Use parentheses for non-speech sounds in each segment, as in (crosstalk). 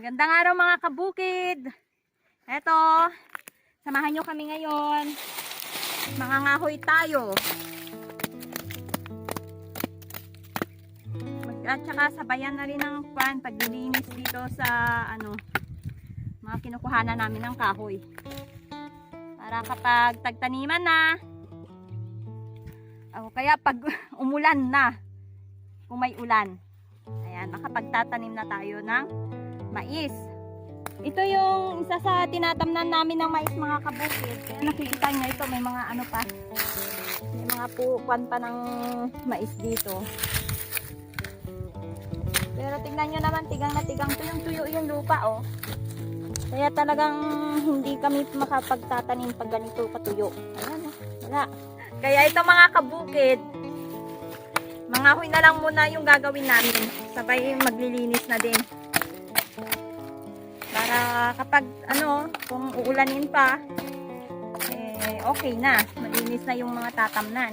Magandang araw mga kabukid. Eto, samahan nyo kami ngayon. Mga ngahoy tayo. At saka sabayan na rin ng pan paglilinis dito sa ano mga kinukuhanan namin ng kahoy. Para kapag tagtaniman na o kaya pag (laughs) umulan na kung may ulan. Ayan, makapagtatanim na tayo ng mais. Ito yung isa sa tinatamnan namin ng mais mga kabukid. Kaya nakikita nyo ito, may mga ano pa. May mga pukuan pa ng mais dito. Pero tingnan nyo naman, tigang na tigang to yung tuyo yung lupa oh. Kaya talagang hindi kami makapagtatanim pag ganito katuyo. Ayan oh, wala. Kaya ito mga kabukid, mga huy na lang muna yung gagawin namin. Sabay maglilinis na din. Para kapag ano, kung uulanin pa, eh okay na. Malinis na yung mga tatamnan.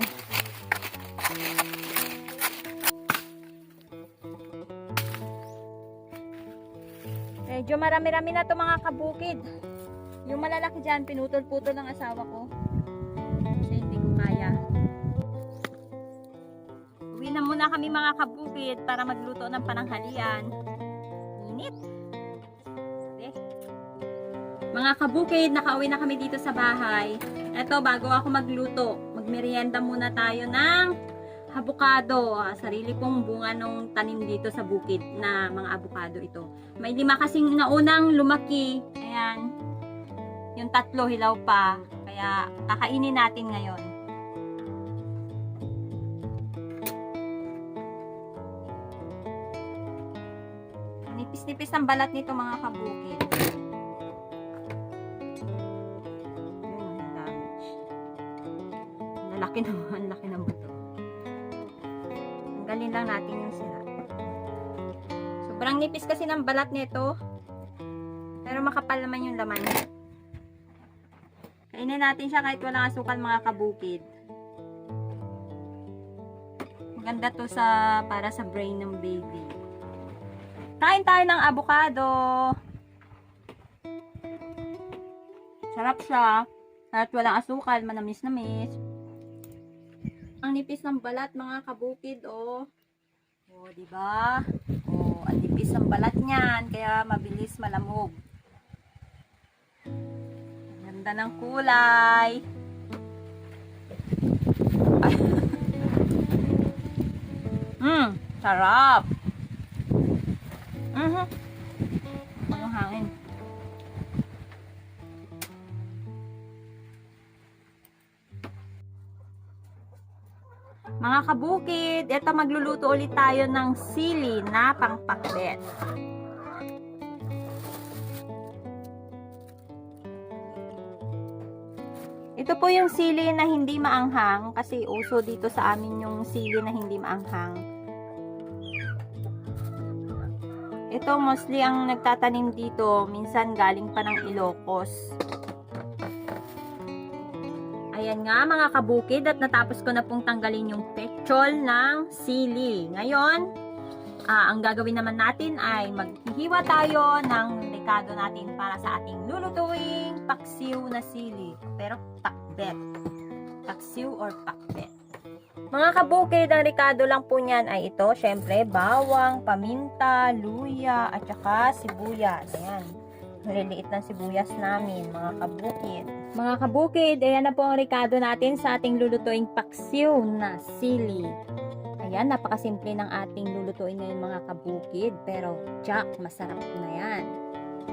Medyo marami-rami na to mga kabukid. Yung malalaki dyan, pinutol-putol ng asawa ko. Kasi hindi ko kaya. Uwi na muna kami mga kabukid para magluto ng pananghalian. Init. Mga kabukid, nakauwi na kami dito sa bahay. Eto, bago ako magluto, magmerienda muna tayo ng avocado. Ah, sarili kong bunga nung tanim dito sa bukid na mga avocado ito. May lima kasing naunang lumaki. Ayan. Yung tatlo hilaw pa. Kaya kakainin natin ngayon. Nipis-nipis ang balat nito mga kabukid. Laki ang laki ng buto. Tanggalin lang natin yung sira. Sobrang nipis kasi ng balat nito. Pero makapal naman yung laman. Kainin natin siya kahit walang asukal mga kabukid. Maganda to sa para sa brain ng baby. Kain tayo ng avocado. Sarap siya. Kahit walang asukal, manamis-namis. Ang nipis ng balat mga kabukid, oh. Oh, di ba? Oh, ang nipis ng balat niyan, kaya mabilis malamog. Ganda ng kulay. Mmm, (laughs) sarap. Mhm. Ano hangin? Mga kabukid, eto magluluto ulit tayo ng sili na pangpakbet. Ito po yung sili na hindi maanghang kasi uso dito sa amin yung sili na hindi maanghang. Ito mostly ang nagtatanim dito, minsan galing pa ng Ilocos. Ayan nga mga kabukid at natapos ko na pong tanggalin yung pectol ng sili. Ngayon, ah, ang gagawin naman natin ay maghihiwa tayo ng rekado natin para sa ating lulutuing paksiw na sili. Pero pakbet. Paksiw or pakbet. Mga kabukid, ang rekado lang po niyan ay ito. Syempre, bawang, paminta, luya, at saka sibuyas. Ayan. Maliliit ng sibuyas namin, mga kabukid. Mga kabukid, ayan na po ang rekado natin sa ating lulutuing paksiw na sili. Ayan, napakasimple ng ating lulutuin ngayon mga kabukid. Pero, jack, masarap na yan.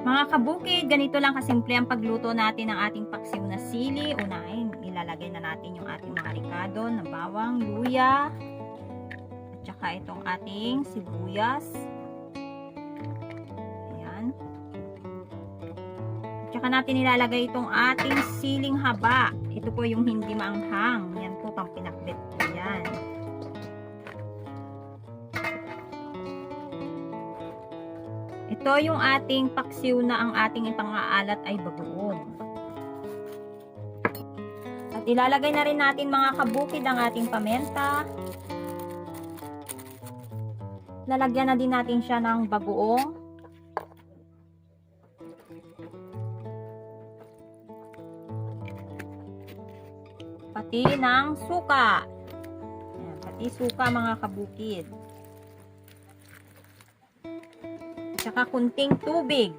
Mga kabukid, ganito lang kasimple ang pagluto natin ng ating paksiw na sili. Unahin, ilalagay na natin yung ating mga ricado na bawang, luya, at saka itong ating sibuyas. Saka natin ilalagay itong ating siling haba. Ito po yung hindi maanghang. Yan po pang pinakbet ko yan. Ito yung ating paksiw na ang ating ipang-aalat ay bagoong. At ilalagay na rin natin mga kabukid ang ating pamenta. Lalagyan na din natin siya ng bagoong. Konti ng suka. Ayan, pati suka mga kabukid. Tsaka kunting tubig.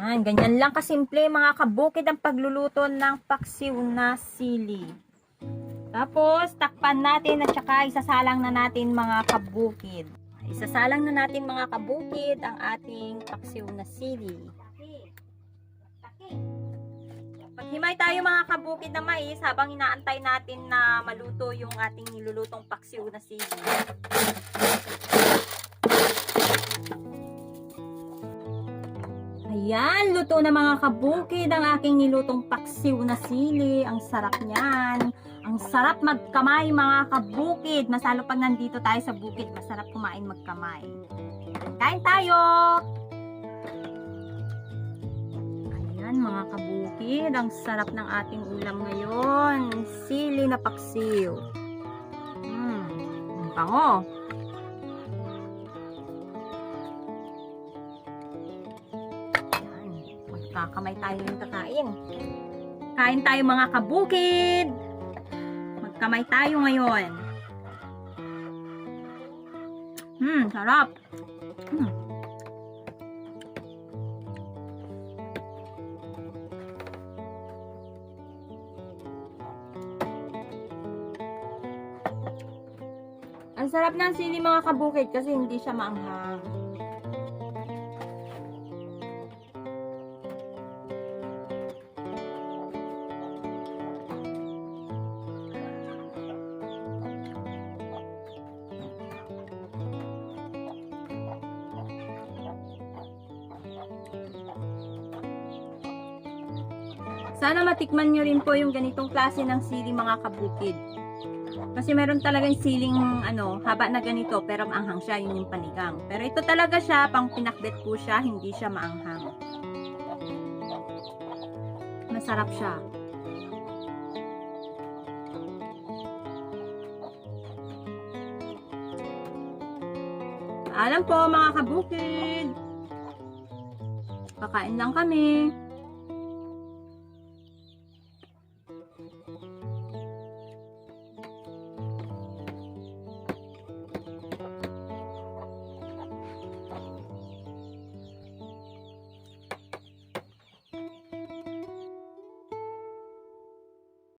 Ayan, ganyan lang kasimple mga kabukid ang pagluluto ng paksiw na sili. Tapos, takpan natin at saka isasalang na natin mga kabukid. Isasalang na natin mga kabukid ang ating paksiw na sili. Maghimay tayo mga kabukid na mais habang inaantay natin na maluto yung ating nilulutong paksiw na sili. Ayan, luto na mga kabukid ang aking nilutong paksiw na sili. Ang sarap niyan. Ang sarap magkamay mga kabukid. Masalo pag nandito tayo sa bukid, masarap kumain magkamay. Kain tayo! Ayan mga kabukid, ang sarap ng ating ulam ngayon. Sili na paksiw. Hmm, ang pango. Magkakamay tayo yung kakain. Kain tayo mga kabukid! Magkamay tayo ngayon. Hmm, sarap. Hmm. Ang sarap ng sili mga kabukid kasi hindi siya maanghang. Sana matikman nyo rin po yung ganitong klase ng sili mga kabukid. Kasi meron talagang siling ano, haba na ganito pero maanghang siya, yun yung panigang. Pero ito talaga siya, pang pinakbet po siya, hindi siya maanghang. Masarap siya. Alam po mga kabukid. Kakain lang kami.